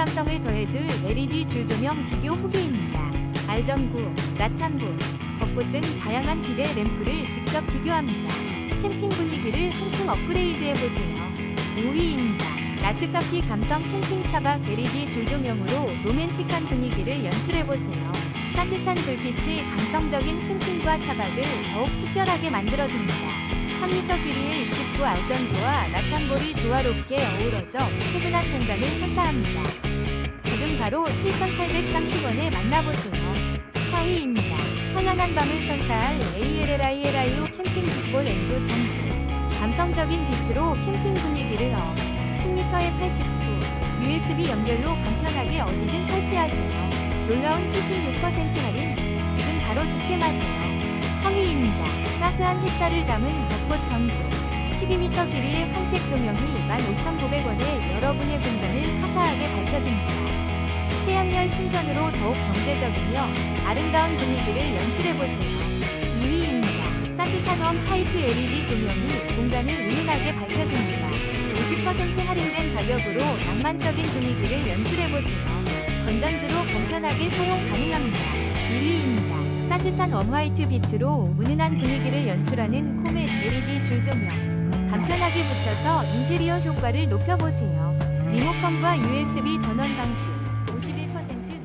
감성을 더해줄 LED 줄조명 비교 후기입니다. 알전구, 나탄구, 벚꽃 등 다양한 비대 램프를 직접 비교합니다. 캠핑 분위기를 한층 업그레이드해보세요. 5위입니다. 나스카피 감성 캠핑 차박 LED 줄조명으로 로맨틱한 분위기를 연출해보세요. 따뜻한 불빛이 감성적인 캠핑과 차박을 더욱 특별하게 만들어줍니다. 3m 길이의 29 알전구와 나탄볼이 조화롭게 어우러져 포근한 공간을 선사합니다. 바로 7,830원에 만나보세요. 4위입니다. 찬란한 밤을 선사할 ALLILIO 캠핑 빅볼 앤도 전구. 감성적인 빛으로 캠핑 분위기를 넣어 10m에 89, USB 연결로 간편하게 어디든 설치하세요. 놀라운 76% 할인, 지금 바로 득템하세요. 3위입니다. 따스한 햇살을 담은 벚꽃 전구. 12m 길이의 황색 조명이 15,900원에 여러분의 공간을 화사하게 밝혀줍니다. 태양열 충전으로 더욱 경제적이며 아름다운 분위기를 연출해보세요. 2위입니다. 따뜻한 웜 화이트 LED 조명이 공간을 은은하게 밝혀줍니다. 50% 할인된 가격으로 낭만적인 분위기를 연출해보세요. 건전지로 간편하게 사용 가능합니다. 1위입니다. 따뜻한 웜 화이트 빛으로 은은한 분위기를 연출하는 코멧 LED 줄 조명. 간편하게 붙여서 인테리어 효과를 높여보세요. 리모컨과 USB 전원 방식. 51%